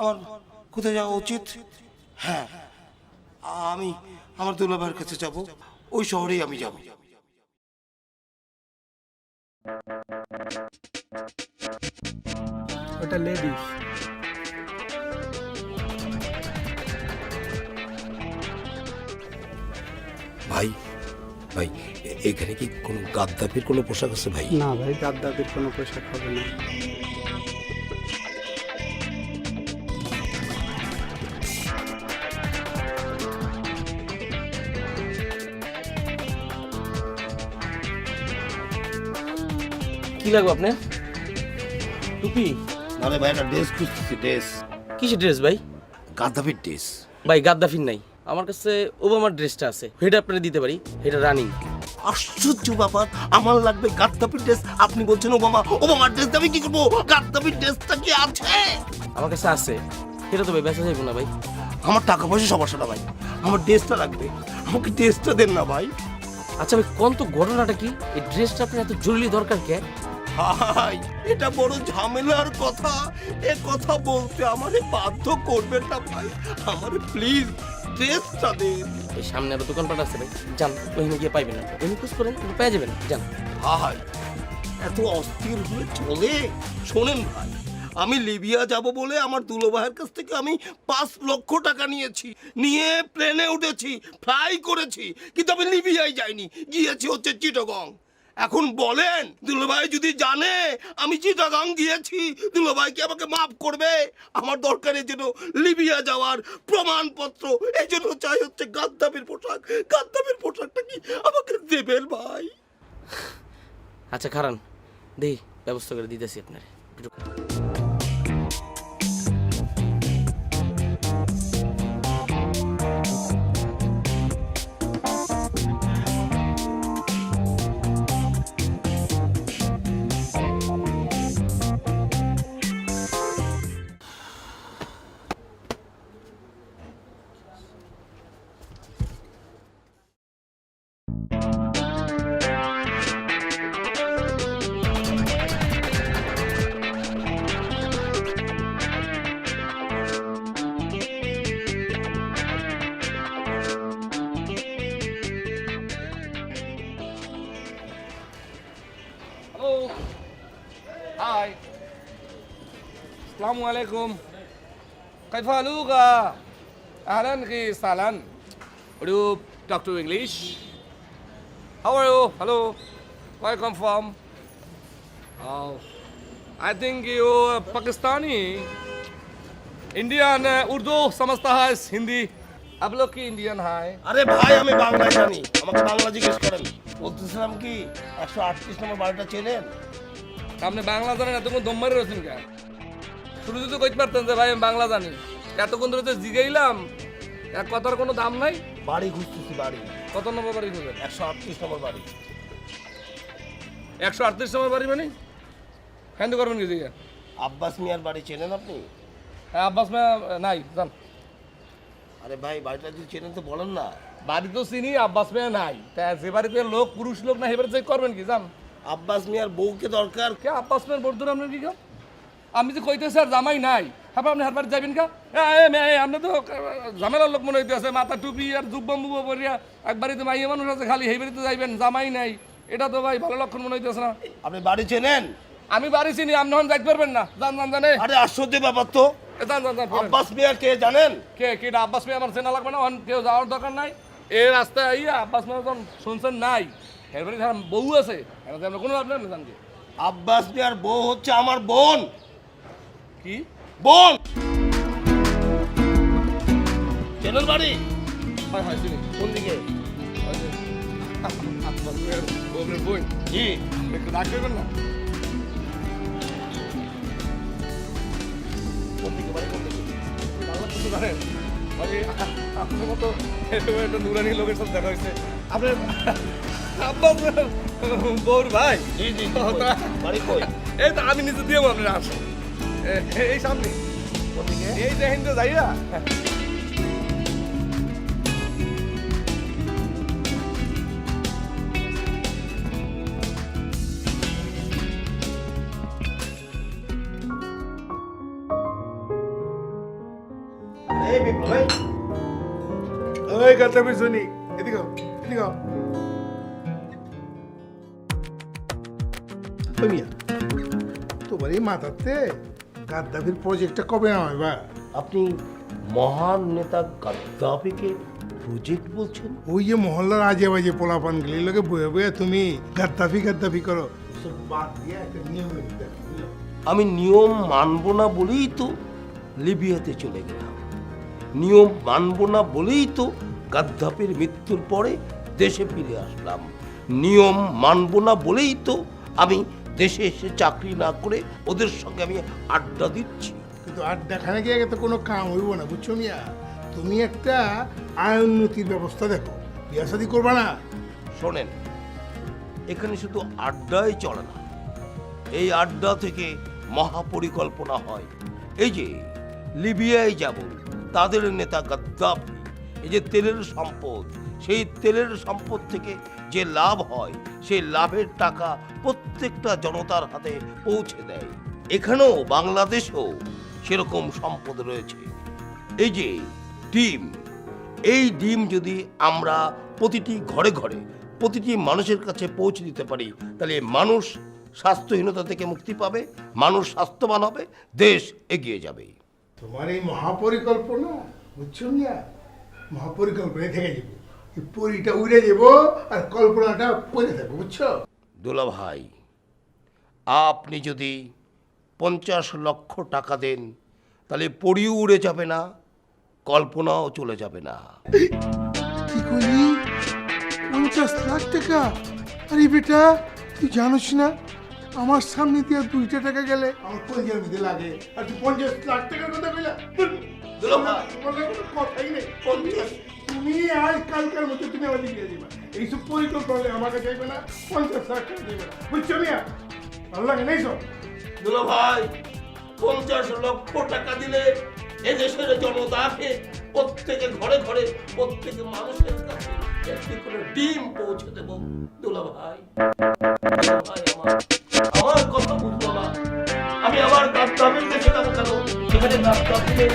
আমার কোথায় যাওয়া উচিত? হ্যাঁ আমি আমার দুলাভাইয়ের কাছে যাব। ওই শহরেই আমি যাব। ওটা লেডিস। ভাই ভাই এখানে কি কোনো গাদ্দাফির কোনো পোশাক আছে ভাই? না ভাই গাদ্দাফির কোনো পোশাক হবে না। কি লাগবে আপনার? টুপি? নাহলে ভাই একটা ড্রেস খুঁজতেছি ড্রেস কিসের ড্রেস ভাই? গাদ্দাফির ড্রেস ভাই গাদ্দাফির নাই। আমার কাছে ওবামার ড্রেসটা আছে। সেটা আপনারা দিতে পারি। এটা রানিং আশ্চর্য ব্যাপার আমার লাগবে গাদ্দাফির ড্রেস আপনি বলছেন ওবামা ওবামার ড্রেস আমি কি করব? গাদ্দাফির ড্রেসটা কি আছে? আমার কাছে আছে। সেটা তো ভাই বেচা যাইব না ভাই। আমার টাকা পয়সা সমস্যা না ভাই। আমার ড্রেসটা লাগবে। আমাকে ড্রেসটা দেন না ভাই। আচ্ছা ভাই কোন তো ঘটনাটা কি? এই ড্রেসটা আপনার এত জরুরি দরকার কে? ভাই এটা বড় ঝামেলার কথা। এ কথা বলতে আমারে বাধ্য করবেন না ভাই। আমারে প্লিজ ড্রেসটা দেন এই সামনে আরও দোকানপাট আছে ভাই। যান ওইখানে গিয়ে পাইবেন না ওইখানে খোঁজ করেন পেয়ে যাবেন। যান। ভাই এত অস্থির হয়ে চলে? শোনেন ভাই আমি লিবিয়া যাব বলে আমার দুলো ভাইয়ের কাছ থেকে আমি পাঁচ লক্ষ টাকা নিয়েছি। নিয়ে প্লেনে উঠেছি ফ্লাই করেছি। কিন্তু আমি লিবিয়ায় যাইনি। গিয়েছি হচ্ছে চিটগং। এখন বলেন, দুলোভাই যদি জানে, আমি চিটাগাং গিয়েছি, দুলোভাই কি আমাকে মাফ করবে? আমার দরকারের জন্য লিবিয়া যাওয়ার প্রমাণপত্র, এই জন্য চাই হচ্ছে গাদ্দাফির পোশাক। গাদ্দাফির পোশাকটা কি আমাকে দেবেন ভাই? আচ্ছা খারান, দেই, ব্যবস্থা করে দিতেছি আপনার। আসসালামু আলাইকুম কাইফালুকা আহলান কি সালান would you talk to English how are you hello why come from I think वो पाकिस्तानी इंडियन उर्दू समझता है हिंदी आप लोग কি ইন্ডিয়ান হাই আরে ভাই আমি বাংলা জানি আমাকে বাংলা জিজ্ঞেস করেন বলতেছিলাম কি একশো আটত্রিশ নম্বর বারোটা চেনেন আপনি বাংলা জানেন এতক্ষণ দম মারি রয়েছেন কেন শুরু তো কইতে পারতেন যে ভাই আমি বাংলা জানি। এতক্ষণ ধরে তো জিগাইলাম এক কথার কোনো দাম নাই। বাড়ি ঘুরতেছি বাড়ি। কত নম্বর বাড়ি খুঁজে একশো আটত্রিশ নম্বর বাড়ি। একশো আটত্রিশ নম্বর বাড়ি মানে? হ্যান্ড করবেন কি দিকে আব্বাস মিয়ার বাড়ি চেনেন আপনি? হ্যাঁ আব্বাস মে নাই যান। আরে ভাই বাড়িটা যদি চেনেন তো বলেন না। বাড়ি তো চিনি আব্বাস মে নাই। তা যে বাড়িতে লোক পুরুষ লোক না এবারে যে করবেন কি যান। আব্বাস মিয়ার বউকে দরকার। কে আব্বাস মেয়ের বর্ধন আপনার কি আমি যে কইতেছি আর জামাই নাই হ্যাঁ আপনি হার বাড়ি যাবেন কা? এ, এ, এ, আপনি তো ঝামেলার লোক মনে হইতে আছে মাথা টুপি আর জুব্বা মুব্বা পরিয়া এক বাড়িতে মাইয়া মানুষ আছে খালি সেই তো যাইবেন জামাই নাই। এটা তো ভাই ভালো লক্ষণ মনে হইতেছে না। আপনি বাড়ি চেনেন? আমি বাড়ি চিনি আপনি হন যাইতে পারবেন না। জান জান জানে আরে আশ্চর্য ব্যাপার তো। এ, যান জান জান আব্বাস মিয়া কে জানেন? কে কে আব্বাস মেয়ে আমার চেনা লাগবে না হন কেউ যাওয়ার দরকার নাই। এই রাস্তায় আইয়া আব্বাস মেয়ে যখন শুনছেন নাই এর বাড়ি বউ আছে আমরা কোনো আপনার জান কি আব্বাস মিয়ার বউ হচ্ছে আমার বোন। কি? বল! চেনেন বাড়ি? হয় হয় চিনি কোন দিকে? আব্বাস মেয়ের বউয়ের বোন জি একটু রাগ করবেন না? কোন দিকে বাড়ি কোন দিকে? বাংলা কিছু জানেন আপনার মতো এরকম একটা নুরানি লোকের সাথে দেখা হয়েছে। আপনার আব্বাস বউর ভাই? জি জি। বাড়ি কই? এই তো আমি নিজে দিয়ে আপনার আসো। এই সামনে কোন দিকে এই দেখেন তো যাইয়া এই বিপ্লব এই। ওই গাদ্দাফির সৈনিক এদিকে আও, এদিকে আও। ওই মিয়া তোমার এই মাথাতে গাদ্দাফির প্রজেক্টটা কবে নামাইবা আপনি মহান নেতা গাদ্দাফিকে প্রজেক্ট বলছেন? ওই যে মহল্লার আজে বাজে পোলাপান গেলি লোকে বয়ে বয়ে তুমি গাদ্দাফি গাদ্দাফি করো। বাদ দিয়ে একটা নিয়মে দিতে হবে, বুঝলো? আমি নিয়ম মানব না বলেই তো লিবিয়াতে চলে গেলাম। নিয়ম মানব না বলেই তো গাদ্দাফির মৃত্যুর পরে দেশে ফিরে আসলাম। নিয়ম মানব না বলেই তো আমি দেশে এসে চাকরি না করে ওদের সঙ্গে আমি আড্ডা দিচ্ছি। কিন্তু আড্ডা আড্ডাখানে গিয়ে তো কোনো কাম হইব না বুঝছ মিয়া? তুমি একটা আয় উন্নতির ব্যবস্থা দেখো বিয়া শাদি করবা না? শোনেন এখানে শুধু আড্ডাই চলে না এই আড্ডা থেকে মহাপরিকল্পনা হয়। এই যে লিবিয়ায় যাব তাদের নেতা গাদ্দাফি এই যে তেলের সম্পদ সেই তেলের সম্পদ থেকে যে লাভ হয় সেই লাভের টাকা প্রত্যেকটা জনতার হাতে পৌঁছে দেয়। এখানেও বাংলাদেশেও সেরকম সম্পদ রয়েছে। এই যে ডিম, এই ডিম যদি আমরা প্রতিটি ঘরে ঘরে, প্রতিটি মানুষের কাছে পৌঁছে দিতে পারি, তাহলে মানুষ স্বাস্থ্যহীনতা থেকে মুক্তি পাবে, মানুষ স্বাস্থ্যবান হবে, দেশ এগিয়ে যাবে। তোমার এই মহাপরিকল্পনা, বুঝছ থেকে যাব। পরিটা উড়ে যাব আর কল্পনাটা পড়ে থাকব বুঝছ? দোলা ভাই আপনি যদি পঞ্চাশ লক্ষ টাকা দেন তাহলে পড়িও উড়ে যাবে না কল্পনাও চলে যাবে না। কি করি? পঞ্চাশ লাখ টাকা? আরে বেটা তুই জানিস না আমার সামনে দিয়ে দুইটা টাকা গেলে আমার মধ্যে লাগে। আর তুই পঞ্চাশ লাখ টাকার কথা কইলা? কথাই নেই। পঞ্চাশ তুমি আজ কালকার মধ্যে তুমি আমাকে দিয়ে দিবা। এইসব পরিকল্পনা আমাকে চাইবে না, পঞ্চাশ লাখ টাকা দেবে না। বুঝছ মিয়া? ভালো লাগে নেই সব? দুলা ভাই, পঞ্চাশ লক্ষ টাকা দিলে এদেশের জনতাকে প্রত্যেকে ঘরে ঘরে প্রত্যেকে মানুষের কাছে একটি করে ডিম পৌঁছে দেব। দুলা ভাই আমার আমার কথা বুঝলো না। আমি আমার গাদ্দামের দেশে যাব কেন? সেখানে গাদ্দামের